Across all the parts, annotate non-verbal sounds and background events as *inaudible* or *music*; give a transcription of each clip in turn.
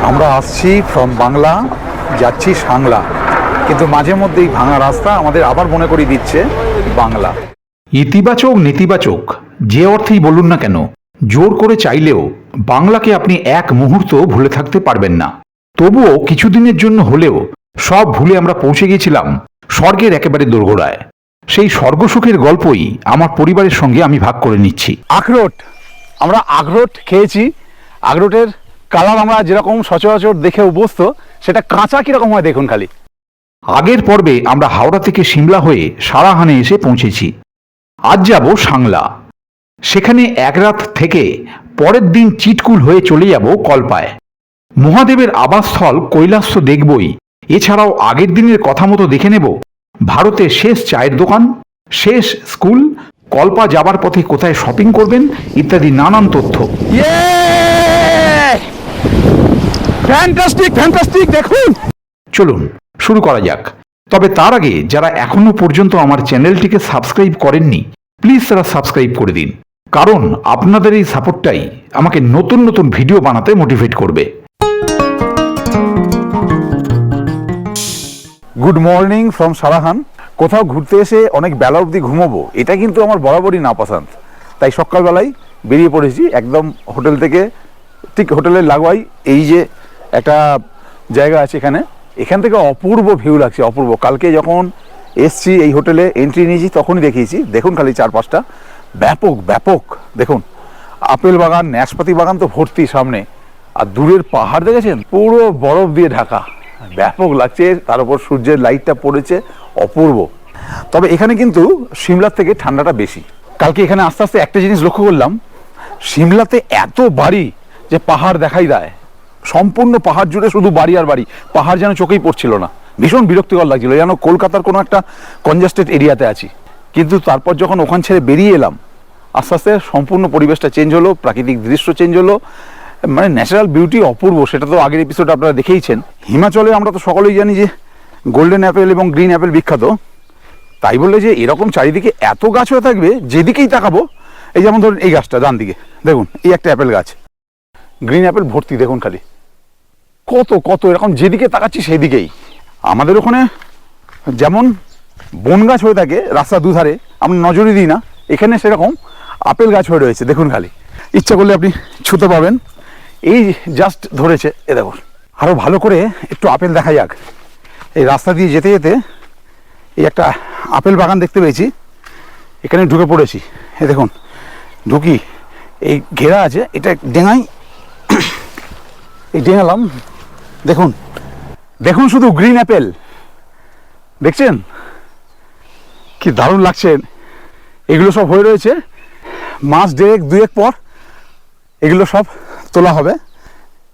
আমরা আসছি ফ্রম বাংলা যাচ্ছি সাংলা। কিন্তু মাঝে মধ্যেই ভাঙা রাস্তা আমাদের আবার মনে করিয়ে দিচ্ছে বাংলা। ইতিবাচক নেতিবাচক যে অর্থেই বলুন না কেন জোর করে চাইলেও বাংলাকে আপনি এক মুহূর্ত ভুলে থাকতে পারবেন না। তবুও কিছুদিনের জন্য হলেও সব ভুলে আমরা পৌঁছে গিয়েছিলাম স্বর্গের একেবারে দোরগোড়ায়। সেই স্বর্গসুখের গল্পই আমার পরিবারের সঙ্গে আমি ভাগ করে নিচ্ছি। আখরোট আমরা আখরোট খেয়েছি। আখরোটের কালার আমরা যেরকম সচরাচর দেখে অভ্যস্ত সেটা কাঁচা কীরকম হয় দেখুন খালি। আগের পর্বে আমরা হাওড়া থেকে সিমলা হয়ে সারাহানে এসে পৌঁছেছি। আজ যাব সাংলা। সেখানে এক রাত থেকে পরের দিন চিটকুল হয়ে চলে যাব কল্পায়। মহাদেবের আবাসস্থল কৈলাস তো দেখবই। এছাড়াও আগের দিনের কথা মতো দেখে নেব ভারতের শেষ চায়ের দোকান শেষ স্কুল কল্পা যাবার পথে কোথায় শপিং করবেন ইত্যাদি নানান তথ্য। ফ্যান্টাস্টিক ফ্যান্টাস্টিক দেখুন। চলুন শুরু করা যাক। তবে তার আগে যারা এখনও পর্যন্ত আমার চ্যানেলটিকে সাবস্ক্রাইব করেননি প্লিজ তারা সাবস্ক্রাইব করে দিন। কারণ আপনাদের এই সাপোর্টটাই আমাকে নতুন নতুন ভিডিও বানাতে মোটিভেট করবে। গুড মর্নিং ফ্রম সারাহান কোথাও ঘুরতে এসে অনেক বেলা অবধি ঘুমোবো এটা কিন্তু আমার বরাবরই না পছন্দ তাই সকালবেলায় বেরিয়ে পড়েছি একদম হোটেল থেকে ঠিক হোটেলের লাগোয়াই এই যে একটা জায়গা আছে এখানে। এখান থেকে অপূর্ব ভিউ লাগছে, অপূর্ব। কালকে যখন এসছি এই হোটেলে এন্ট্রি নিয়েছি, তখনই দেখিয়েছি। দেখুন খালি চারপাশটা। ব্যাপক ব্যাপক। দেখুন, আপেল বাগান ন্যাশপাতি বাগান তো ভর্তি সামনে। আর দূরের পাহাড় দেখেছেন? পুরো বরফ দিয়ে ঢাকা। ব্যাপক লাগছে, তার উপর সূর্যের লাইটটা পড়েছে, অপূর্ব। তবে এখানে কিন্তু সিমলার থেকে ঠান্ডাটা বেশি। কালকে এখানে আস্তে আস্তে একটা জিনিস লক্ষ্য করলাম, সিমলাতে এত বাড়ি যে পাহাড় দেখাই দেয় সম্পূর্ণ পাহাড় জুড়ে শুধু বাড়ি আর বাড়ি। পাহাড় যেন চোখেই পড়ছিল না। ভীষণ বিরক্তিকর লাগছিল। যেন কলকাতার কোনো একটা কনজাস্টেড এরিয়াতে আছি। কিন্তু তারপর যখন ওখান ছেড়ে বেরিয়ে এলাম, আস্তে আস্তে সম্পূর্ণ পরিবেশটা চেঞ্জ হলো, প্রাকৃতিক দৃশ্য চেঞ্জ হলো। মানে ন্যাচারাল বিউটি অপূর্ব, সেটা তো আগের এপিসোড আপনারা দেখেইছেন। হিমাচলে আমরা তো সকলেই জানি যে গোল্ডেন অ্যাপেল এবং গ্রিন অ্যাপেল বিখ্যাত। তাই বললে যে এরকম চারিদিকে এত গাছ হয়ে থাকবে, যেদিকেই তাকাবো, এই যেমন ধরুন এই গাছটা ডান দিকে দেখুন, এই একটা অ্যাপেল গাছ। গ্রিন অ্যাপেল ভর্তি, দেখুন খালি। কত কত, এরকম যেদিকে তাকাচ্ছি সেই দিকেই আমাদের ওখানে যেমন বন গাছ হয়ে থাকে রাস্তার দুধারে, আমরা নজরই দিই না। এখানে সেরকম আপেল গাছ হয়ে রয়েছে, দেখুন খালি। ইচ্ছা করলে আপনি ছুতে পাবেন। এই জাস্ট ধরেছে, এ দেখুন। আরও ভালো করে একটু আপেল দেখা যাক। এই রাস্তা দিয়ে যেতে যেতে এই একটা আপেল বাগান দেখতে পেয়েছি। এখানে ঢুকে পড়েছি। এ দেখুন, ঢুকি। এই ঘেরা আছে, এটা ডেঙাই। এই ডেঙালাম দেখুন দেখুন শুধু গ্রিন অ্যাপেল দেখছেন? কি দারুণ লাগছে। এগুলো সব হয়ে রয়েছে। মাস দেড়েক, দুয়েক পর এগুলো সব তোলা হবে।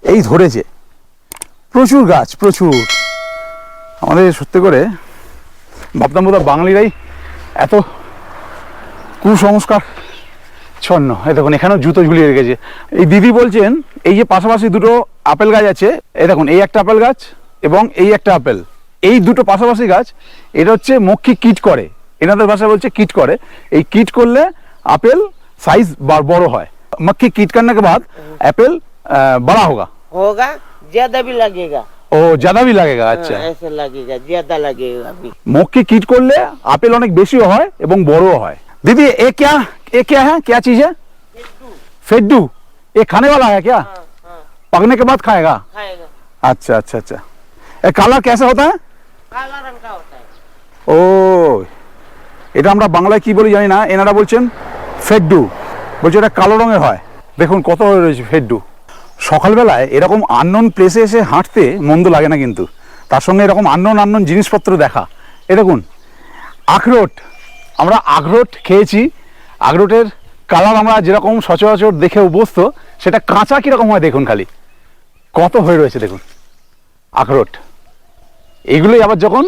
এই ধরেছে। প্রচুর গাছ, প্রচুর। আমাদের সত্যি করে ভাবতাম বোধহয় বাঙালিরাই এত কুসংস্কার ছন্ন। এই দেখুন, এখানেও জুতো ঝুলিয়ে রেখেছে। এই দিদি বলছেন, এই যে পাশাপাশি দুটো আপেল গাছ আছে এই দেখুন এই একটা আপেল গাছ এবং এই একটা আপেল এই দুটো পাশাপাশি গাছ এটা হচ্ছে মক্ষী কিট করে এনাদের ভাষায় বলছে কিট করে এই কিট করলে আপেল সাইজ বড় হয় मक्खी कीट करने के बाद एप्पल अ, बड़ा होगा होगा ज्यादा भी लगेगा ও ज्यादा भी लगेगा अच्छा हाँ, ऐसे लगेगा ज्यादा लगेगा अभी মক্কি কিট করলে আপেল অনেক বেশিও হয় এবং বড়ও হয় दीदी ये क्या ये क्या है क्या चीज है फेड्डू ये खाने वाला है क्या हाँ, हाँ, पकने के बाद खाएगा खाएगा अच्छा अच्छा अच्छा ये काला कैसा होता है काला रंग का होता है ও এটা আমরা বাংলায় কি বলি জানি না এনারা বলছেন ফেড্ডু বলছে এটা কালো রঙের হয় দেখুন কত হয়ে রয়েছে ফেড্ডু সকালবেলায় এরকম আননোন প্লেসে এসে হাঁটতে মন্দ লাগে না কিন্তু তার সঙ্গে এরকম আননোন আননোন জিনিসপত্র দেখা এ দেখুন আখরোট আমরা আখরোট খেয়েছি আখরোটের কালার আমরা যেরকম সচরাচর দেখে অভ্যস্ত সেটা কাঁচা কীরকম হয় দেখুন খালি কত হয়ে রয়েছে দেখুন। আখরোট। এগুলোই আবার যখন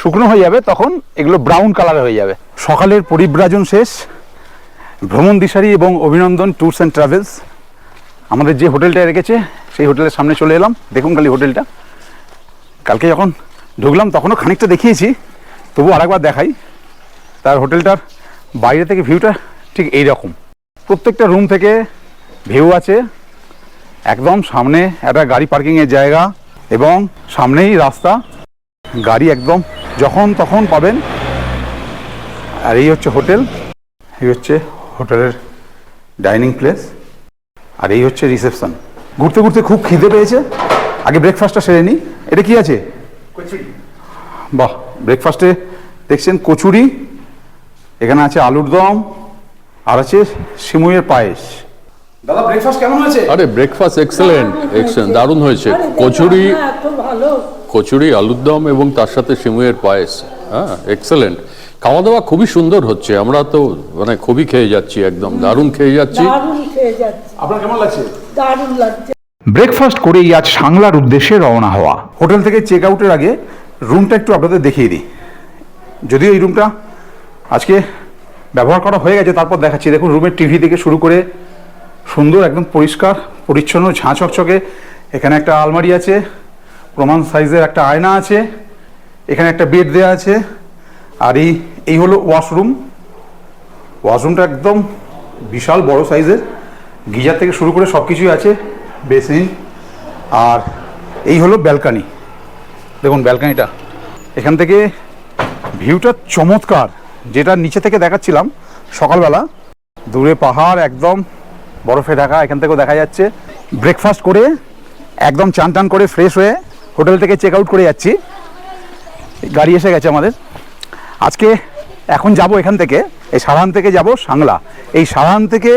শুকনো হয়ে যাবে, তখন এগুলো ব্রাউন কালার হয়ে যাবে। সকালের পরিব্রাজন শেষ। ভ্রমণ দিশারি এবং অভিনন্দন ট্যুরস অ্যান্ড ট্রাভেলস আমাদের যে হোটেলটা রেখেছে, সেই হোটেলের সামনে চলে এলাম। দেখুন খালি হোটেলটা। কালকে যখন ঢুকলাম, তখনও খানিকটা দেখিয়েছি। তবু আরেকবার দেখাই। তার হোটেলটার বাইরে থেকে ভিউটা ঠিক এই রকম প্রত্যেকটা রুম থেকে ভিউ আছে। একদম সামনে একটা গাড়ি পার্কিংয়ের জায়গা এবং সামনেই রাস্তা। গাড়ি একদম যখন তখন পাবেন। আর এই হচ্ছে হোটেল। এই হচ্ছে হোটেলের ডাইনিং প্লেস। আর এই হচ্ছে রিসেপশন। ঘুরতে ঘুরতে খুব খিদে পেয়েছে। আগে ব্রেকফাস্টটা সেরে নিই। এটা কি আছে? বাহ ব্রেকফাস্টে দেখছেন কচুরি। এখানে আছে আলুর দম। আর আছে সিমুইয়ের পায়েস। দাদা ব্রেকফাস্ট কেমন হয়েছে? আরে ব্রেকফাস্ট এক্সেলেন্ট এক্সেলেন্ট দারুণ হয়েছে। কচুরি কচুরি আলুর দম এবং তার সাথে সিমুয়ের পায়েস। হ্যাঁ এক্সেলেন্ট খাওয়া দাওয়া খুবই সুন্দর হচ্ছে। আমরা তো মানে খুবই খেয়ে যাচ্ছি একদম। দারুণ খেয়ে যাচ্ছি। দারুণ খেয়ে যাচ্ছে। আপনার কেমন লাগছে? দারুণ লাগছে। ব্রেকফাস্ট করেই আজ সাংলার উদ্দেশ্যে রওনা হওয়া। হোটেল থেকে চেক আউটের আগে রুমটা একটু আপনাদের দেখিয়ে দিই। যদিও এই রুমটা আজকে ব্যবহার করা হয়ে গেছে তারপর দেখাচ্ছি। দেখুন রুমের টিভি থেকে শুরু করে সুন্দর, একদম পরিষ্কার, পরিচ্ছন্ন ঝাঁ চকচকে এখানে একটা আলমারি আছে, প্রমাণ সাইজের একটা আয়না আছে, এখানে একটা বেড দেওয়া আছে, আর এই এই হলো ওয়াশরুম। ওয়াশরুমটা একদম বিশাল, বড় সাইজের। গিজার থেকে শুরু করে সব কিছুই আছে, বেসিন, আর এই হলো ব্যালকানি। দেখুন ব্যালকানিটা। এখান থেকে ভিউটা চমৎকার, যেটা নিচে থেকে দেখাচ্ছিলাম সকালবেলা। দূরে পাহাড়, একদম বরফে ঢাকা, এখান থেকেও দেখা যাচ্ছে। ব্রেকফাস্ট করে, একদম চান টান করে ফ্রেশ হয়ে হোটেল থেকে চেক আউট করে যাচ্ছি। গাড়ি এসে গেছে আমাদের। আজকে এখন যাব এখান থেকে, এই সাধারণ থেকে যাব সাংলা। এই সাধারণ থেকে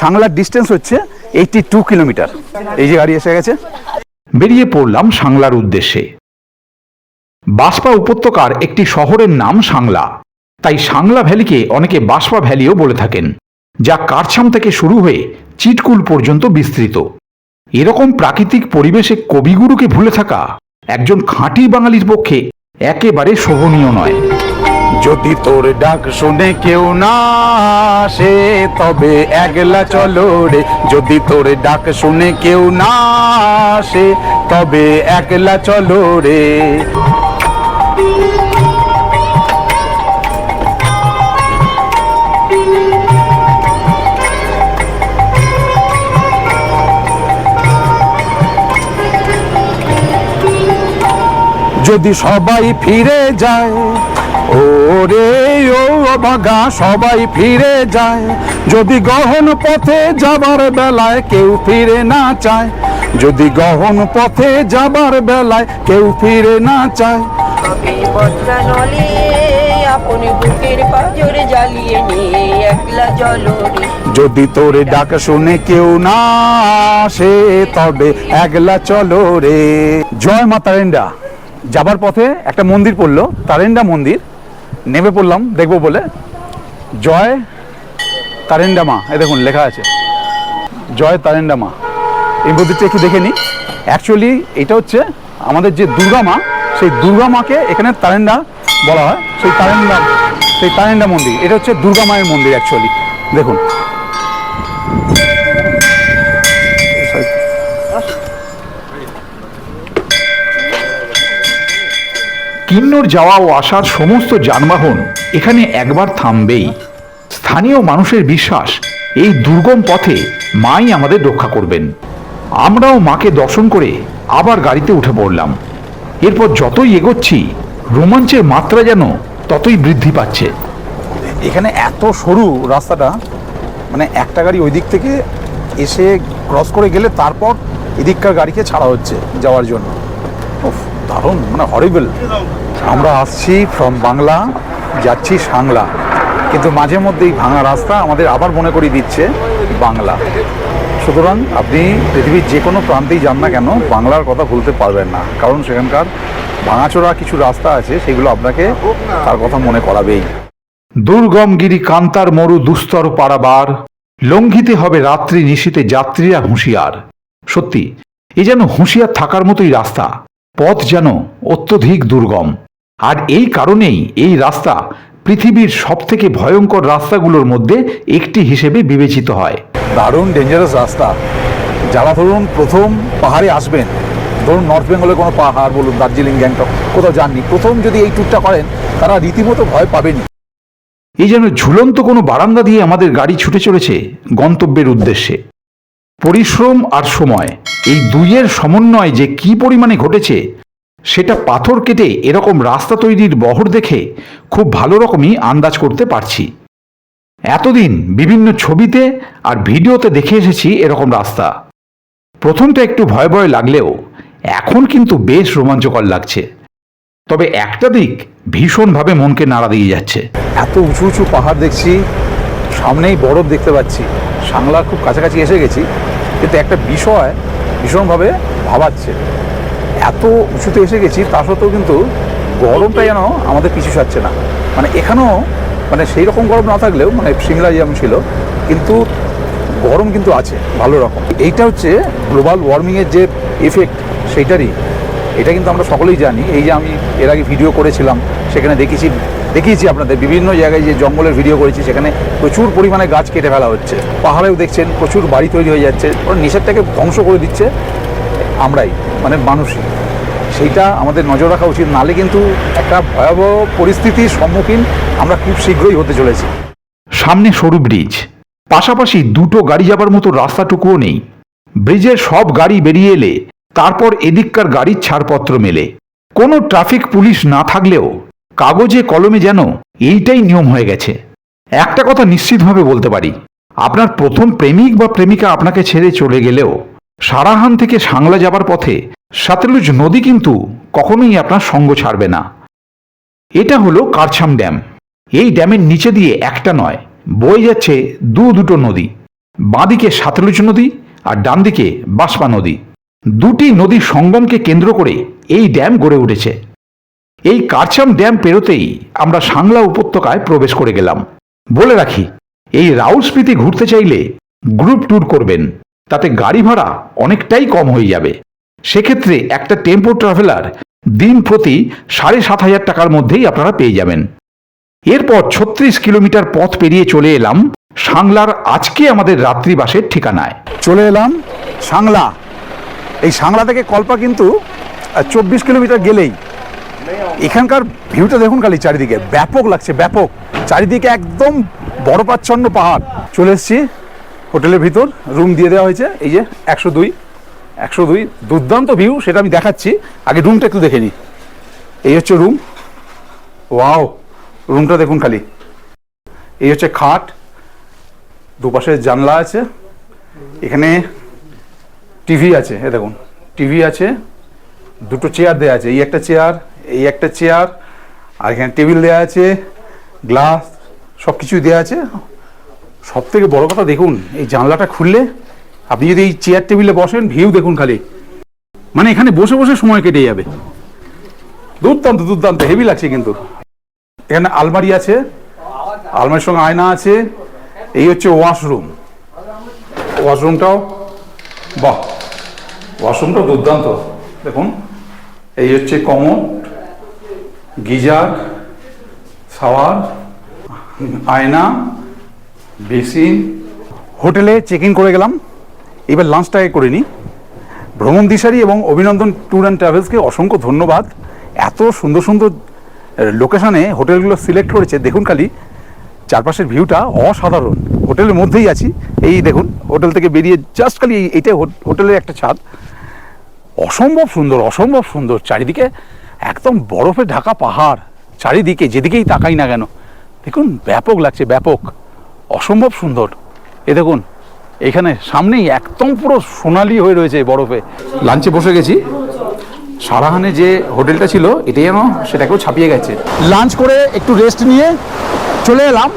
সাংলার ডিস্টেন্স হচ্ছে এইটি টু কিলোমিটার এই যে গাড়ি এসে গেছে। বেরিয়ে পড়লাম সাংলার উদ্দেশ্যে। বাসপা উপত্যকার একটি শহরের নাম সাংলা। তাই সাংলা ভ্যালিকে অনেকে বাসপা ভ্যালিও বলে থাকেন। যা কারছাম থেকে শুরু হয়ে চিটকুল পর্যন্ত বিস্তৃত। এরকম প্রাকৃতিক পরিবেশে কবিগুরুকে ভুলে থাকা একজন খাঁটি বাঙালির পক্ষে একেবারে শোভনীয় নয়। যদি তোর ডাক শুনে কেউ না আসে, তবে একলা চলো রে। যদি তোর ডাক শুনে কেউ না আসে, তবে একলা চলো রে। যদি সবাই ফিরে যায় ও রে ও বাগা সবাই ফিরে যায়। যদি গহন পথে যাবার বেলায় কেউ ফিরে না চায় যদি গহন পথে যাবার বেলায় কেউ ফিরে না চায়। যদি তোর ডাক শুনে কেউ না আসে তবে একলা চলো রে। জয় মা তারেন্ডা যাবার পথে একটা মন্দির পড়ল তারেন্ডা মন্দির। নেমে পড়লাম, দেখব বলে। জয় তারেন্ডা মা। এ দেখুন, লেখা আছে। জয় তারেন্ডা মা। এই মন্দিরটা একটু দেখে নিই। অ্যাকচুয়ালি এটা হচ্ছে আমাদের যে দুর্গা মা, সেই দুর্গা মাকে এখানে তারেন্ডা বলা হয়। সেই তারেন্ডা সেই তারেন্ডা মন্দির। এটা হচ্ছে দুর্গা মায়ের মন্দির অ্যাকচুয়ালি দেখুন। কিন্নর যাওয়া ও আসার সমস্ত যানবাহন এখানে একবার থামবেই। স্থানীয় মানুষের বিশ্বাস, এই দুর্গম পথে মাই আমাদের রক্ষা করবেন। আমরাও মাকে দর্শন করে আবার গাড়িতে উঠে পড়লাম। এরপর যতই এগোচ্ছি, রোমাঞ্চের মাত্রা যেন ততই বৃদ্ধি পাচ্ছে। এখানে এত সরু রাস্তাটা মানে একটা গাড়ি ওই দিক থেকে এসে ক্রস করে গেলে তারপর এদিককার গাড়িকে ছাড়া হচ্ছে যাওয়ার জন্য। দারুণ মানে হরিবেল আমরা আসছি ফ্রম বাংলা, যাচ্ছি সাংলা। কিন্তু মাঝে মধ্যে এই ভাঙা রাস্তা আমাদের আবার মনে করিয়ে দিচ্ছে বাংলা। সুতরাং আপনি পৃথিবীর যে কোনো প্রান্তেই যান না কেন, বাংলার কথা ভুলতে পারবেন না। কারণ সেখানকার ভাঙাচোরা কিছু রাস্তা আছে, সেগুলো আপনাকে তার কথা মনে করাবেই। দুর্গম গিরি কান্তার মরু দুস্তর পারাবার, লঙ্ঘিতে হবে রাত্রি নিশীতে যাত্রীরা হুঁশিয়ার। সত্যি, এ যেন হুঁশিয়ার থাকার মতোই রাস্তা। পথ যেন অত্যধিক দুর্গম। আর এই কারণেই এই রাস্তা পৃথিবীর সবথেকে ভয়ঙ্কর রাস্তাগুলোর মধ্যে একটি হিসেবে বিবেচিত হয়। দারুণ ডেঞ্জারাস রাস্তা। যারা ধরুন প্রথম পাহাড়ে আসবেন ধরুন নর্থ বেঙ্গলের কোনো পাহাড় বলুন দার্জিলিং গ্যাংটক কোথাও যাননি প্রথম যদি এই ট্যুরটা করেন তারা রীতিমতো ভয় পাবেনই। এই যেন ঝুলন্ত কোনো বারান্দা দিয়ে আমাদের গাড়ি ছুটে চলেছে গন্তব্যের উদ্দেশ্যে। পরিশ্রম আর সময়। এই দুইয়ের সমন্বয় যে কি পরিমাণে ঘটেছে, সেটা পাথর কেটে এরকম রাস্তা তৈরির বহর দেখে খুব ভালো রকমই আন্দাজ করতে পারছি। এতদিন বিভিন্ন ছবিতে আর ভিডিওতে দেখে এসেছি এরকম রাস্তা। প্রথমটা একটু ভয় ভয় লাগলেও এখন কিন্তু বেশ রোমাঞ্চকর লাগছে। তবে একটা দিক ভীষণভাবে মনকে নাড়া দিয়ে যাচ্ছে। এত উঁচু উঁচু পাহাড় দেখছি, সামনেই বরফ দেখতে পাচ্ছি। সাংলার খুব কাছাকাছি এসে গেছি। কিন্তু একটা বিষয় ভীষণভাবে ভাবাচ্ছে। এত উঁচুতে এসে গেছি, তা সত্ত্বেও কিন্তু গরমটা যেন আমাদের পিছু ছাড়ছে না। মানে এখানেও মানে সেই রকম গরম না থাকলেও মানে সিমলা যেমন ছিল, কিন্তু গরম কিন্তু আছে, ভালো রকম। এইটা হচ্ছে গ্লোবাল ওয়ার্মিংয়ের যে এফেক্ট সেইটারই। এটা কিন্তু আমরা সকলেই জানি। এই যে আমি এর আগে ভিডিও করেছিলাম, সেখানে দেখেছি দেখিয়েছি আপনাদের, বিভিন্ন জায়গায় যে জঙ্গলের ভিডিও করেছি, সেখানে প্রচুর পরিমাণে গাছ কেটে ফেলা হচ্ছে। পাহাড়েও দেখছেন, প্রচুর বাড়ি তৈরি হয়ে যাচ্ছে। ওরা নেচারটাকে ধ্বংস করে দিচ্ছে আমরাই মানে মানুষই। সেইটা আমাদের নজর রাখা উচিত, নালে কিন্তু একটা ভয়াবহ পরিস্থিতির সম্মুখীন আমরা খুব শীঘ্রই হতে চলেছি। সামনে সরু ব্রিজ। পাশাপাশি দুটো গাড়ি যাবার মতো রাস্তাটুকুও নেই। ব্রিজের সব গাড়ি বেরিয়ে এলে, তারপর এদিককার গাড়ির ছাড়পত্র মেলে। কোনো ট্রাফিক পুলিশ না থাকলেও কাগজে কলমে যেন এইটাই নিয়ম হয়ে গেছে। একটা কথা নিশ্চিতভাবে বলতে পারি। আপনার প্রথম প্রেমিক বা প্রেমিকা আপনাকে ছেড়ে চলে গেলেও সারাহান থেকে সাংলা যাবার পথে সাতলুজ নদী কিন্তু কখনোই আপনার সঙ্গ ছাড়বে না। এটা হলো কারছাম ড্যাম। এই ড্যামের নিচে দিয়ে একটা নয়, বয়ে যাচ্ছে দু দুটো নদী। বাঁদিকে সাতলুজ নদী আর ডান দিকে নদী। দুটি নদীর সঙ্গমকে কেন্দ্র করে এই ড্যাম গড়ে উঠেছে। এই কারচাম ড্যাম পেরোতেই আমরা সাংলা উপত্যকায় প্রবেশ করে গেলাম। বলে রাখি, এই রাউসপিতে ঘুরতে চাইলে গ্রুপ ট্যুর করবেন। তাতে গাড়ি ভাড়া অনেকটাই কম হয়ে যাবে। সেক্ষেত্রে একটা টেম্পো ট্রাভেলার দিন প্রতি সাড়ে সাত হাজার টাকার মধ্যেই আপনারা পেয়ে যাবেন। এরপর ছত্রিশ কিলোমিটার পথ পেরিয়ে চলে এলাম সাংলার আজকে আমাদের রাত্রিবাসের ঠিকানায়। চলে এলাম সাংলা। এই সাংলা থেকে কল্পা কিন্তু চব্বিশ কিলোমিটার গেলেই এখানকার ভিউটা দেখুন খালি চারিদিকে। ব্যাপক লাগছে, ব্যাপক। চারিদিকে একদম বড় বরফাচ্ছন্ন পাহাড়। চলে এসেছি হোটেলের ভিতর রুম দিয়ে দেওয়া হয়েছে। এই যে একশো দুই একশো দুই। দুর্দান্ত ভিউ সেটা আমি দেখাচ্ছি। আগে রুমটা একটু দেখে নিই এই হচ্ছে রুম ওয়াও রুমটা দেখুন খালি। এই হচ্ছে খাট। দুপাশে জানলা আছে। এখানে টিভি আছে, এ দেখুন। টিভি আছে। দুটো চেয়ার দেওয়া আছে। এই একটা চেয়ার এই একটা চেয়ার আর এখানে টেবিল দেওয়া আছে গ্লাস সব কিছুই দেওয়া আছে। সব থেকে বড় কথা দেখুন, এই জানলাটা খুললে আপনি যদি এই চেয়ার টেবিলে বসেন ভিউ দেখুন খালি। মানে এখানে বসে বসে সময় কেটে যাবে। দুর্দান্ত দুর্দান্ত হেভি লাগছে কিন্তু। এখানে আলমারি আছে, আলমারির সঙ্গে আয়না আছে, এই হচ্ছে ওয়াশরুম ওয়াশরুমটাও বাহ ওয়াশরুমটাও দুর্দান্ত। দেখুন, এই হচ্ছে কমোড গিজার শাওয়ার আয়না, বেসিন। হোটেলে চেক ইন করে গেলাম। এবার লাঞ্চটাকে করে নিই। ভ্রমণ দিশারি এবং অভিনন্দন ট্যুর অ্যান্ড ট্রাভেলসকে অসংখ্য ধন্যবাদ। এত সুন্দর সুন্দর লোকেশানে হোটেলগুলো সিলেক্ট করেছে। দেখুন খালি, চারপাশের ভিউটা অসাধারণ। হোটেলের মধ্যেই আছি। এই দেখুন, হোটেল থেকে বেরিয়ে জাস্ট খালি এই- এইটাই হোট- হোটেলের একটা ছাদ। অসম্ভব সুন্দর অসম্ভব সুন্দর। চারিদিকে একদম বরফে ঢাকা পাহাড়। চারিদিকে, যেদিকেই তাকাই না কেন। দেখুন, ব্যাপক লাগছে, ব্যাপক। অসম্ভব সুন্দর। এ দেখুন, এখানে সামনেই একদম পুরো সোনালি হয়ে রয়েছে বরফে। লাঞ্চে বসে গেছি। সারাহানে যে হোটেলটা ছিল, এটাই যেন সেটাকেও ছাপিয়ে গেছে। লাঞ্চ করে একটু রেস্ট নিয়ে চলে এলাম।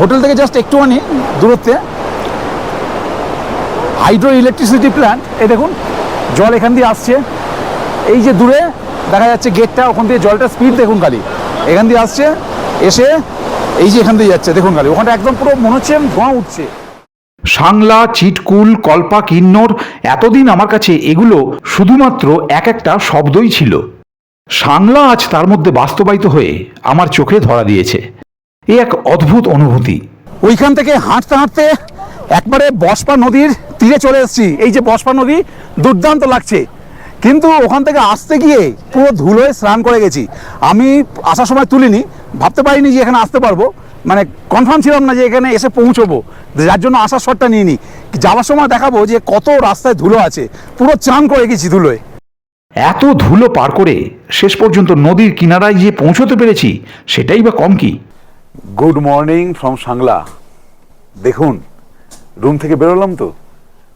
হোটেল থেকে জাস্ট একটুখানি দূরত্বে। হাইড্রো ইলেকট্রিসিটি প্ল্যান্ট এই দেখুন, জল এখান দিয়ে আসছে। এই যে দূরে দেখা যাচ্ছে গেটটা ওখান দিয়ে জলটা স্পিড দেখুন খালি। এখান দিয়ে আসছে এসে এই যে এখান দিয়ে যাচ্ছে দেখুন খালি। ওখানটা একদম পুরো মনে হচ্ছে ধোঁয়া উঠছে। সাংলা চিটকুল কল্পা কিন্নর এতদিন আমার কাছে এগুলো শুধুমাত্র এক একটা শব্দই ছিল। সাংলা আজ তার মধ্যে বাস্তবায়িত হয়ে আমার চোখে ধরা দিয়েছে। এ এক অদ্ভুত অনুভূতি। ওইখান থেকে হাঁটতে হাঁটতে একবারে বসপা নদীর তীরে চলে এসেছি। এই যে বসপা নদী দুর্দান্ত লাগছে। কিন্তু ওখান থেকে আসতে গিয়ে পুরো ধুলোয় স্নান করে গেছি। আমি আসার সময় তুলিনি ভাবতে পারিনি যে এখানে আসতে পারব। মানে কনফার্ম ছিলাম না যে এখানে এসে পৌঁছবো। যার জন্য আসার শটটা নিয়ে নিই যাওয়ার সময় দেখাবো যে কত রাস্তায় ধুলো আছে। পুরো চান করে গেছি ধুলোয়। এত ধুলো পার করে শেষ পর্যন্ত নদীর কিনারায় যে পৌঁছতে পেরেছি সেটাই বা কম কি? গুড মর্নিং ফ্রম সাংলা দেখুন রুম থেকে বেরোলাম তো।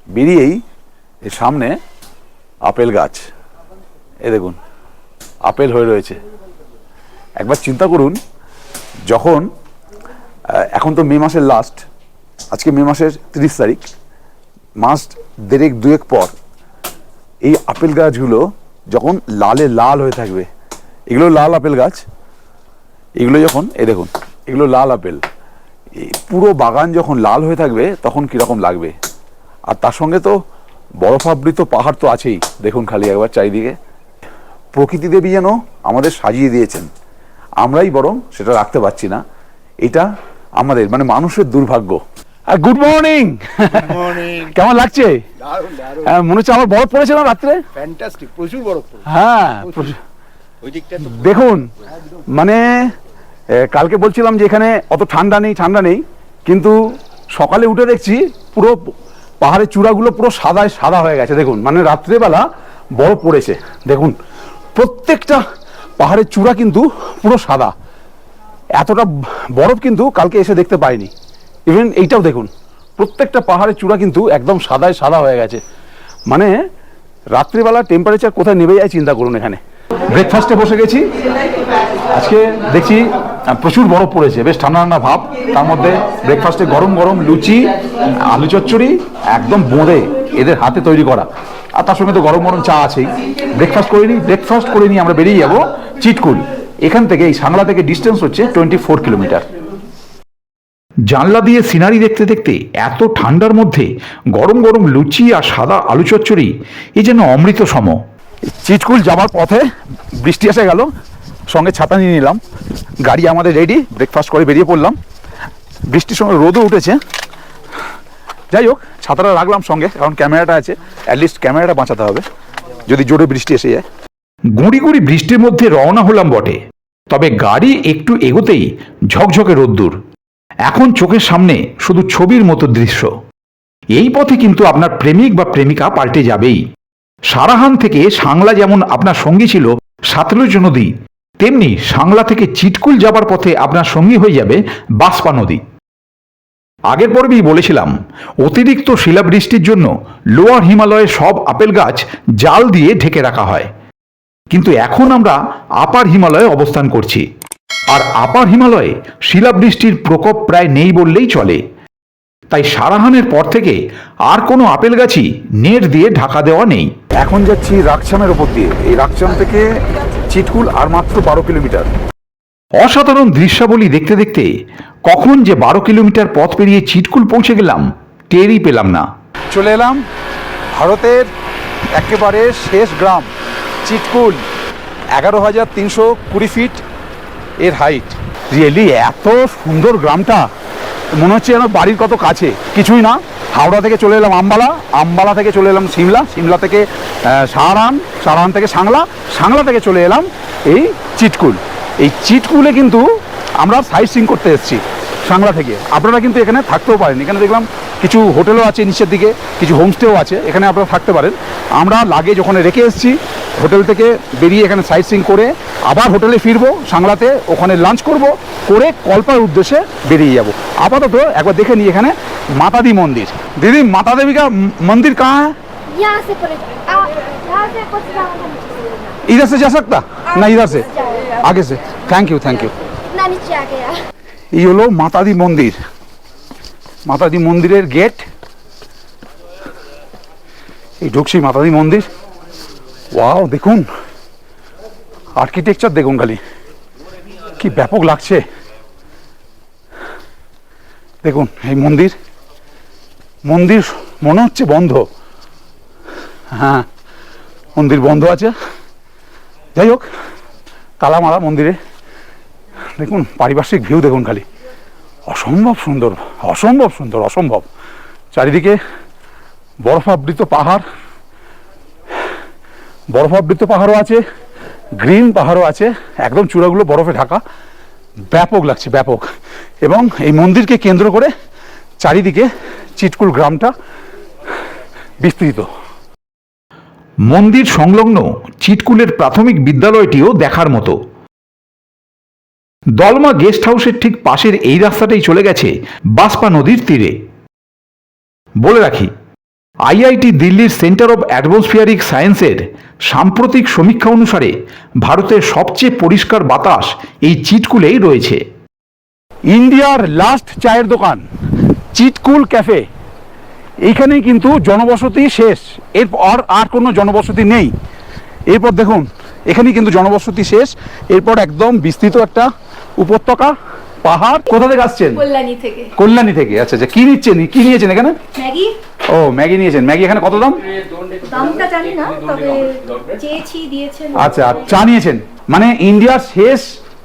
বেরিয়েই এর সামনে আপেল গাছ। এ দেখুন, আপেল হয়ে রয়েছে। একবার চিন্তা করুন, যখন এখন তো মে মাসের লাস্ট আজকে মে মাসের তিরিশ তারিখ, মাস দেড়েক দুয়েক পর, এই আপেল গাছগুলো যখন লালে লাল হয়ে থাকবে, এগুলো লাল আপেল গাছ, এগুলো যখন এ দেখুন, এগুলো লাল আপেল পুরো বাগান যখন লাল হয়ে থাকবে, তখন কীরকম লাগবে? আর তার সঙ্গে তো বরফাবৃত পাহাড় তো আছেই। দেখুন খালি একবার চারিদিকে। প্রকৃতি দেবী যেন আমাদের সাজিয়ে দিয়েছেন। আমরাই বরং সেটা রাখতে পারছি না। এটা আমাদের মানে মানুষের দুর্ভাগ্য। গুড মর্নিং *laughs* কেমন লাগছে? হ্যাঁ, মনে হচ্ছে আমার বরফ পড়েছে না রাত্রে? ফ্যান্টাস্টিক প্রচুর বরফ হ্যাঁ দেখুন মানে কালকে বলছিলাম যে এখানে অত ঠান্ডা নেই ঠান্ডা নেই কিন্তু সকালে উঠে দেখছি পুরো পাহাড়ের চূড়াগুলো পুরো সাদায় সাদা হয়ে গেছে। দেখুন মানে রাত্রেবেলা বরফ পড়েছে। দেখুন, প্রত্যেকটা পাহাড়ের চূড়া কিন্তু পুরো সাদা। এতটা বরফ কিন্তু কালকে এসে দেখতে পাইনি। ইভেন এইটাও দেখুন, প্রত্যেকটা পাহাড়ের চূড়া কিন্তু একদম সাদায় সাদা হয়ে গেছে। মানে রাত্রিবেলা টেম্পারেচার কোথায় নেমে যায় চিন্তা করুন এখানে। ব্রেকফাস্টে বসে গেছি। আজকে দেখছি প্রচুর বরফ পড়েছে। বেশ ঠান্ডা ঠান্ডা ভাব। তার মধ্যে ব্রেকফাস্টে গরম গরম লুচি আলু চচ্চড়ি, একদম বোঁদে এদের হাতে তৈরি করা। আর তার সঙ্গে তো গরম গরম চা আছেই। ব্রেকফাস্ট করে নিই ব্রেকফাস্ট করে নিয়ে আমরা বেরিয়ে যাব চিটকুল। এখান থেকে, এই সাংলা থেকে ডিস্টেন্স হচ্ছে টোয়েন্টি ফোর কিলোমিটার জানলা দিয়ে সিনারি দেখতে দেখতে এত ঠান্ডার মধ্যে গরম গরম লুচি আর সাদা আলু চচ্চড়ি, এ যেন অমৃত সম চিটকুল যাওয়ার পথে বৃষ্টি এসে গেল। সঙ্গে ছাতা নিয়ে নিলাম। গাড়ি আমাদের রেডি ব্রেকফাস্ট করে বেরিয়ে পড়লাম। বৃষ্টির সঙ্গে রোদও উঠেছে। যাই হোক, ছাতাটা রাখলাম সঙ্গে, কারণ ক্যামেরাটা আছে। অ্যাটলিস্ট ক্যামেরাটা বাঁচাতে হবে, যদি জোরে বৃষ্টি এসে যায়। গুঁড়ি গুঁড়ি বৃষ্টির মধ্যে রওনা হলাম বটে। তবে গাড়ি একটু এগোতেই ঝকঝকে রোদ্দুর। এখন চোখের সামনে শুধু ছবির মতো দৃশ্য। এই পথে কিন্তু আপনার প্রেমিক বা প্রেমিকা পাল্টে যাবেই। সারাহান থেকে সাংলা যেমন আপনার সঙ্গী ছিল, সাতলুজ নদী তেমনি সাংলা থেকে চিটকুল যাবার পথে আপনার সঙ্গী হয়ে যাবে বাসপা নদী। আগের পর্বেই বলেছিলাম, অতিরিক্ত শিলাবৃষ্টির জন্য লোয়ার হিমালয়ের সব আপেল গাছ জাল দিয়ে ঢেকে রাখা হয়। কিন্তু এখন আমরা আপার হিমালয়ে অবস্থান করছি। আর আপার হিমালয়ে শিলাবৃষ্টির প্রকোপ প্রায় নেই বললেই চলে। তাই সারাহানের পর থেকে আর কোনো আপেল গাছই নেট দিয়ে ঢাকা দেওয়া নেই। এখন যাচ্ছি রাকচামের ওপর দিয়ে। এই রাকচাম থেকে চিটকুল আর মাত্র বারো কিলোমিটার। অসাধারণ দৃশ্যাবলী দেখতে দেখতে কখন যে বারো কিলোমিটার পথ পেরিয়ে চিটকুল পৌঁছে গেলাম টেরই পেলাম না। চলে এলাম ভারতের একেবারে শেষ গ্রাম চিটকুল এগারো হাজার তিনশো কুড়ি ফিট এর হাইট রিয়েলি এত সুন্দর গ্রামটা। মনে হচ্ছে যেন বাড়ির কত কাছে। কিছুই না। হাওড়া থেকে চলে এলাম আম্বালা। আম্বালা থেকে চলে এলাম সিমলা। সিমলা থেকে সাহারান সাহারান থেকে সাংলা। সাংলা থেকে চলে এলাম এই চিটকুল। এই চিটকুলে কিন্তু আমরা সাইট সিং করতে এসেছি। সাংলা থেকে আপনারা কিন্তু এখানে থাকতেও পারেন এখানে দেখলাম কিছু হোটেলও আছে নিচের দিকে কিছু হোমস্টেও আছে এখানে আপনারা থাকতে পারেন আমরা লাগেজ ওখানে রেখে এসেছি হোটেল থেকে বেরিয়ে এখানে সাইট সিং করে আবার হোটেলে ফিরবো সাংলাতে ওখানে লাঞ্চ করব করে কল্পার উদ্দেশ্যে বেরিয়ে যাব আপাতত একবার দেখে নিই এখানে মাতাদি মন্দির দিদি মাতা দেবী কা মন্দির কাহা হ্যাঁ यहाँ से पर आ- यहाँ से कुछ जाना था इधर से जा सकता না इधर से आगे से थैंक यू थैंक यू इतना नीचे आ गया এই হলো মাতাদি মন্দির। মাতাদি মন্দিরের গেট এই ঢুকছি মাতাদি মন্দির। ওয়াও দেখুন। আর্কিটেকচার দেখুন খালি। কি ব্যাপক লাগছে। দেখুন, এই মন্দির। মন্দির মনে হচ্ছে বন্ধ। হ্যাঁ মন্দির বন্ধ আছে। যাই হোক তালা মারা মন্দিরে। দেখুন, পারিপার্শ্বিক ভিউ দেখুন খালি। অসম্ভব সুন্দর অসম্ভব সুন্দর, অসম্ভব। চারিদিকে বরফাবৃত পাহাড়, বরফাবৃত পাহাড়ও আছে, গ্রিন পাহাড়ও আছে, একদম চূড়াগুলো বরফে ঢাকা। ব্যাপক লাগছে, ব্যাপক। এবং এই মন্দিরকে কেন্দ্র করে চারিদিকে চিটকুল গ্রামটা বিস্তৃত। মন্দির সংলগ্ন চিটকুলের প্রাথমিক বিদ্যালয়টিও দেখার মতো। দলমা গেস্ট হাউসের ঠিক পাশের এই রাস্তাটাই চলে গেছে বাসপা নদীর তীরে। বলে রাখি, আইআইটি দিল্লির সেন্টার অব অ্যাটমসফিয়ারিক সায়েন্সের সাম্প্রতিক সমীক্ষা অনুসারে ভারতের সবচেয়ে পরিষ্কার বাতাস এই চিটকুলেই রয়েছে। ইন্ডিয়ার লাস্ট চায়ের দোকান, চিটকুল ক্যাফে। এইখানে কিন্তু জনবসতি শেষ। এরপর আর কোনো জনবসতি নেই। এরপর দেখুন, এখানেই কিন্তু জনবসতি শেষ। এরপর একদম বিস্তৃত একটা উপত্যকা পাহাড় কোথা থেকে আসছেন? কল্যাণী থেকে। কল্যাণী থেকে আচ্ছা আচ্ছা কি নিচ্ছেন? কি নিয়েছেন এখানে? ম্যাগি। ও ম্যাগি নিয়েছেন। ম্যাগি এখানে কত দাম? দামটা জানি না তবে চেয়েছি দিয়েছেন। আচ্ছা আর চা নিয়েছেন? মানে ইন্ডিয়ার শেষ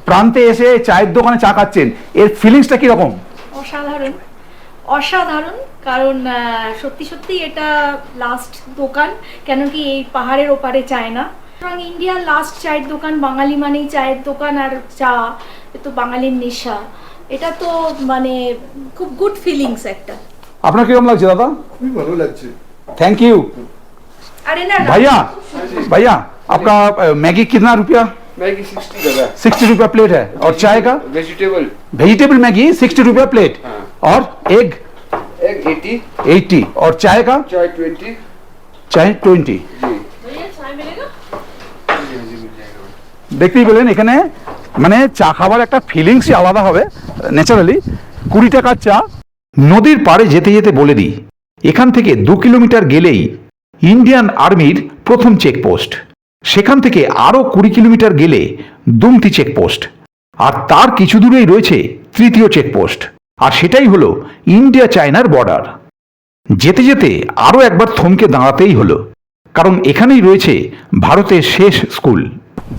প্রান্তে এসে চায়ের দোকানে চা খাচ্ছেন। এর ফিলিংসটা কীরকম? অসাধারণ। অসাধারণ কারণ সত্যি সত্যি এটা লাস্ট দোকান। কেন কি এই পাহাড়ের ওপারে চায় না। সুতরাং ইন্ডিয়ার লাস্ট চায়ের দোকান বাঙালি মানেই চায়ের দোকান আর চা এ তো বাঙালির নেশা এটা তো মানে খুব গুড ফিলিংস একটা আপনার কিরকম লাগছে দাদা খুবই ভালো লাগছে थैंक यू আরে না না भैया भैया आपका अ, मैगी कितना रुपया मैगी सिक्सटी दादा सिक्सटी रुपया प्लेट है और चाय का वेजिटेबल वेजिटेबल मैगी सिक्सटी रुपया प्लेट और एग एग एटी एट्टी और चाय का चाय ट्वेंटी চাই টোয়েন্টি দেখতেই পেলেন এখানে মানে চা খাবার একটা ফিলিংসই আলাদা হবে ন্যাচারালি কুড়ি টাকার চা। নদীর পাড়ে যেতে যেতে বলে দিই, এখান থেকে দু কিলোমিটার গেলেই ইন্ডিয়ান আর্মির প্রথম চেকপোস্ট। সেখান থেকে আরও কুড়ি কিলোমিটার গেলে দুমতি চেকপোস্ট। আর তার কিছু দূরেই রয়েছে তৃতীয় চেকপোস্ট। আর সেটাই হলো ইন্ডিয়া চায়নার বর্ডার যেতে যেতে আরও একবার থমকে দাঁড়াতেই হলো, কারণ এখানেই রয়েছে ভারতের শেষ স্কুল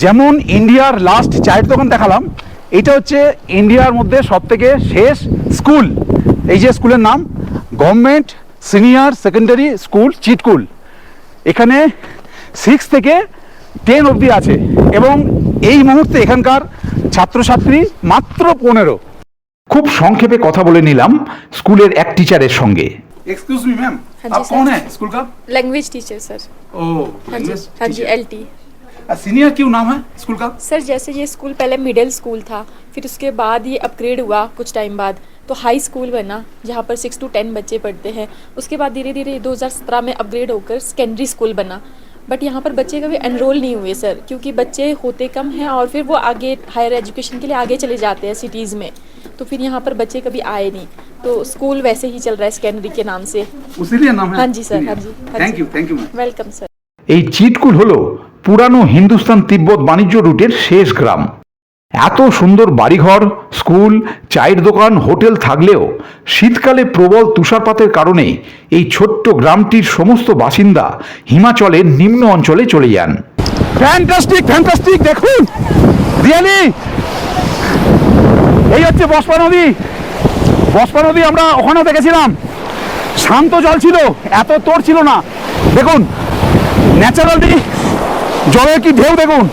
যেমন ইন্ডিয়ার লাস্ট চায়ের দোকান দেখালাম এটা হচ্ছে ইন্ডিয়ার মধ্যে সব থেকে শেষ স্কুল এই যে স্কুলের নাম government senior secondary school Chitkul এখানে সিক্স থেকে টেন অবধি আছে এবং এই মুহূর্তে এখানকার ছাত্রছাত্রী মাত্র পনেরো খুব সংক্ষেপে কথা বলে নিলাম স্কুলের এক টিচারের সঙ্গে एक्सक्यूज मी मैम हाँ आप जी, कौन सर। है स्कूल का लैंग्वेज टीचर सर ओ हाँ जी हाँ जी एल टी सीनियर क्यों नाम है स्कूल का सर जैसे ये स्कूल पहले मिडिल स्कूल था फिर उसके बाद ये अपग्रेड हुआ कुछ टाइम बाद तो हाई स्कूल बना जहाँ पर सिक्स टू टेन बच्चे पढ़ते हैं उसके बाद धीरे धीरे 2017 में अपग्रेड होकर सेकेंडरी स्कूल बना बट यहाँ पर बच्चे कभी एनरोल नहीं हुए सर क्योंकि बच्चे होते कम हैं और फिर वो आगे हायर एजुकेशन के लिए आगे चले जाते हैं सिटीज़ में तो फिर यहाँ पर बच्चे कभी आए नहीं तो स्कूल वैसे ही चल रहा है सेकेंडरी के नाम से उसीलिए नाम है हाँ जी सर हाँ जी हाँ thank ji. You thank you ma'am welcome sir এই চিটকুল হলো পুরানো হিন্দুস্তান তিব্বত বাণিজ্য রুটের শেষ গ্রাম। এত সুন্দর বাড়িঘর, স্কুল, চায়ের দোকান, হোটেল থাকলেও শীতকালে প্রবল তুষারপাতের কারণে এই ছোট্ট গ্রামটির সমস্ত বাসিন্দা হিমাচলের নিম্ন অঞ্চলে চলে যান। ফ্যান্টাস্টিক ফ্যান্টাস্টিক দেখুন। এই হচ্ছে বসপা নদী। বসপা নদী আমরা ওখানেও দেখেছিলাম। শান্ত জল ছিল, এত তোর ছিল না। দেখুন, ন্যাচারালি জলের কি ঢেউ দেখুন?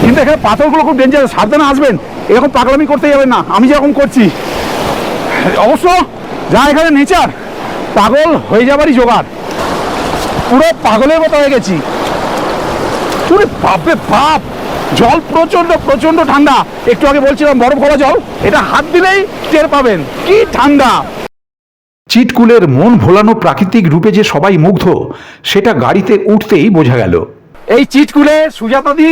কিন্তু এখানে পাথরগুলো খুব ডেঞ্জারাস সাবধানে আসবেন। এরকম পাগলামি করতে যাবেন না। আমি যেরকম করছি। অবশ্য যা এখানে নেচার পাগল হয়ে যাবারই জোগাড়। পুরো পাগলের মতো হয়ে গেছি। পুরো বাপরে বাপ! জল প্রচণ্ড প্রচণ্ড ঠান্ডা। একটু আগে বলছিলাম বরফ ভরা জল। এটা হাত দিলেই টের পাবেন। কি ঠান্ডা! চিটকুলের মন ভোলানো প্রাকৃতিক রূপে যে সবাই মুগ্ধ, সেটা গাড়িতে উঠতেই বোঝা গেল। এই চিটকুলে সুজাতাদি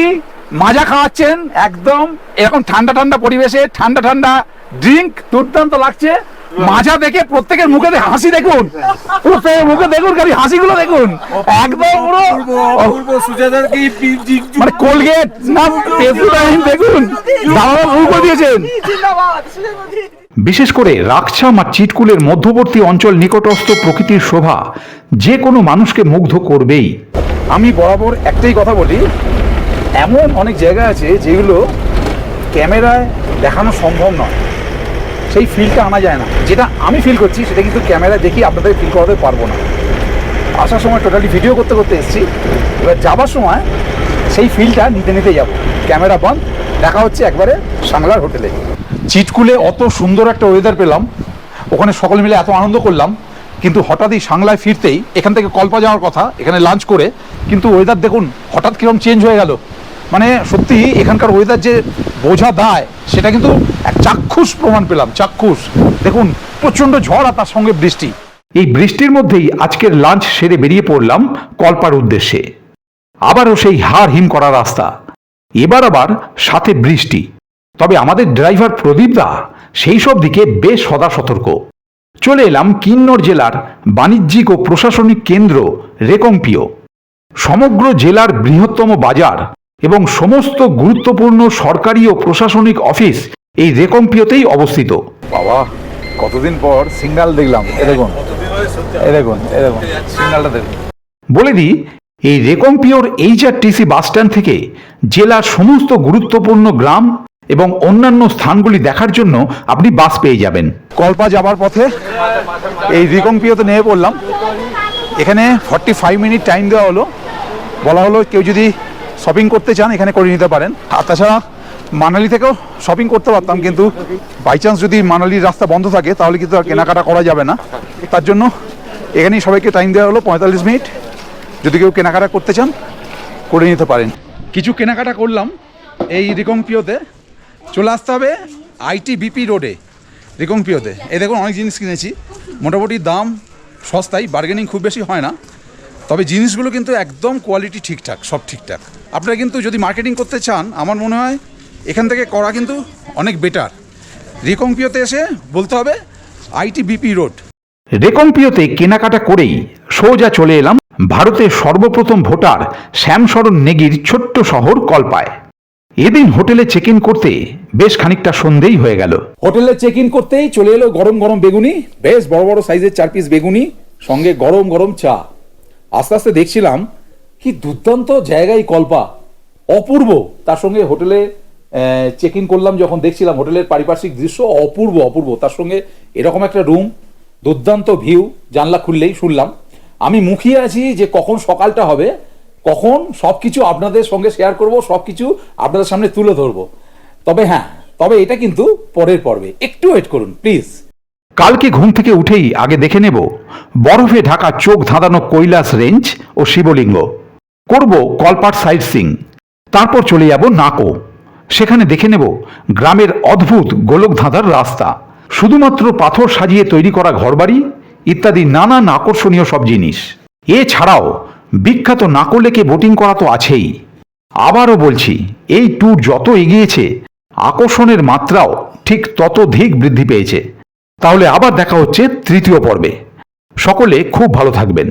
মাজা খাওয়াচ্ছেন, একদম এরকম ঠান্ডা ঠান্ডা পরিবেশে, ঠান্ডা ঠান্ডা ড্রিঙ্ক দুর্দান্ত লাগছে। মাজা দেখে প্রত্যেকের মুখে হাসি দেখুন। প্রত্যেকের মুখে দেখুন খালি হাসিগুলো দেখুন। একদম পুরো মানে কোলগেট না দেখুন। দাদা শুরু করে দিয়েছেন। বিশেষ করে রাকছাম আর চিটকুলের মধ্যবর্তী অঞ্চল নিকটস্থ প্রকৃতির শোভা যে কোনো মানুষকে মুগ্ধ করবেই। আমি বরাবর একটাই কথা বলি এমন অনেক জায়গা আছে যেগুলো ক্যামেরায় দেখানো সম্ভব নয়। সেই ফিলটা আনা যায় না। যেটা আমি ফিল করছি, সেটা কিন্তু ক্যামেরায় দেখি আপনাদের ফিল করাতে পারব না। আসার সময় টোটালি ভিডিও করতে করতে এসেছি। এবার যাবার সময় সেই ফিলটা নিতে নিতে যাব। ক্যামেরা বন্ধ, দেখা হচ্ছে একবারে সাংলার হোটেলে। চিটকুলে অত সুন্দর একটা ওয়েদার পেলাম। ওখানে সকলে মিলে এত আনন্দ করলাম। কিন্তু হঠাৎই সাংলায় ফিরতেই এখান থেকে কল্পা যাওয়ার কথা, এখানে লাঞ্চ করে, কিন্তু ওয়েদার দেখুন, হঠাৎ কিরম চেঞ্জ হয়ে গেল। মানে সত্যি এখানকার ওয়েদার যে বোঝা দায়, সেটা কিন্তু এক চাক্ষুষ প্রমাণ পেলাম, চাক্ষুষ। দেখুন, প্রচণ্ড ঝড় আর তার সঙ্গে বৃষ্টি। এই বৃষ্টির মধ্যেই আজকের লাঞ্চ সেরে বেরিয়ে পড়লাম কল্পার উদ্দেশ্যে। আবারও সেই হাড় হিম করা রাস্তা। এবার আবার সাথে বৃষ্টি। তবে আমাদের ড্রাইভার প্রদীপ দা সেই সব দিকে বেশ সদা সতর্ক। চলে এলাম কিন্নর জেলার বাণিজ্যিক ও প্রশাসনিক কেন্দ্র রেকম্পিও সমগ্র জেলার বৃহত্তম বাজার এবং সমস্ত গুরুত্বপূর্ণ সরকারি ও প্রশাসনিক অফিস এই রেকম্পিওতেই অবস্থিত। বাবা কতদিন পর সিগন্যাল দেখলাম। এ দেখুন এ দেখুন এ দেখুন সিগন্যালটা দেখুন। বলে দিই এই রেকম্পিওর এইচআরটিসি বাসস্ট্যান্ড থেকে জেলার সমস্ত গুরুত্বপূর্ণ গ্রাম এবং অন্যান্য স্থানগুলি দেখার জন্য আপনি বাস পেয়ে যাবেন। কল্পা যাবার পথে এই রিকম্পিওতে নেমে পড়লাম। এখানে ফর্টি ফাইভ মিনিট টাইম দেওয়া হলো। বলা হলো কেউ যদি শপিং করতে চান, এখানে করে নিতে পারেন। আর তাছাড়া মানালি থেকেও শপিং করতে পারতাম, কিন্তু বাই চান্স যদি মানালির রাস্তা বন্ধ থাকে, তাহলে কিন্তু আর কেনাকাটা করা যাবে না। তার জন্য এখানেই সবাইকে টাইম দেওয়া হলো, পঁয়তাল্লিশ মিনিট। যদি কেউ কেনাকাটা করতে চান, করে নিতে পারেন। কিছু কেনাকাটা করলাম এই রিকম্পিওতে চলে আসতে হবে আইটিবিপি রোডে রিকংপিওতে। এই দেখুন, অনেক জিনিস কিনেছি। মোটামুটি দাম সস্তায় বার্গেনিং খুব বেশি হয় না। তবে জিনিসগুলো কিন্তু একদম কোয়ালিটি ঠিকঠাক সব ঠিকঠাক। আপনারা কিন্তু যদি মার্কেটিং করতে চান আমার মনে হয় এখান থেকে করা কিন্তু অনেক বেটার রিকংপিওতে এসে বলতে হবে আইটিবিপি রোড রেকম্পিওতে কেনাকাটা করেই সোজা চলে এলাম ভারতের সর্বপ্রথম ভোটার শ্যামশরণ নেগির ছোট্ট শহর কল্পায়। এদিন হোটেলে চেক ইন করতে বেশ খানিকটা সন্ধেই হয়ে গেল। হোটেলে চেক ইন করতেই চলে এলো গরম গরম বেগুনি বেশ বড় বড় সাইজের চার পিস বেগুনি সঙ্গে গরম গরম চা। আস্তে আস্তে দেখছিলাম কি দুর্দান্ত জায়গায় কল্পা। অপূর্ব। তার সঙ্গে হোটেলে চেক ইন করলাম যখন দেখছিলাম হোটেলের পারিপার্শ্বিক দৃশ্য অপূর্ব অপূর্ব। তার সঙ্গে এরকম একটা রুম দুর্দান্ত ভিউ জানলা খুললেই শুনলাম। আমি মুখিয়ে আছি যে কখন সকালটা হবে, কখন সব কিছু আপনাদের সঙ্গে শেয়ার করব সব কিছু আপনাদের সামনে তুলে ধরবো। তবে হ্যাঁ তবে এটা কিন্তু পরের পর্বে। একটু ওয়েট করুন প্লিজ কালকে ঘুম থেকে উঠেই আগে দেখে নেব। বরফে ঢাকা চোখ ধাঁধানো কৈলাস রেঞ্জ ও শিবলিঙ্গ। করব কলপাট সাইট সিং তারপর চলে যাব নাকো। সেখানে দেখে নেব গ্রামের অদ্ভুত গোলক ধাঁধার রাস্তা। শুধুমাত্র পাথর সাজিয়ে তৈরি করা ঘরবাড়ি, ইত্যাদি নানান আকর্ষণীয় সব জিনিস। এছাড়াও বিখ্যাত নাকো লেকে বোটিং করা তো আছেই। আবারও বলছি, এই ট্যুর যত এগিয়েছে, আকর্ষণের মাত্রাও ঠিক ততোধিক বৃদ্ধি পেয়েছে। তাহলে আবার দেখা হচ্ছে তৃতীয় পর্বে। সকলে খুব ভালো থাকবেন।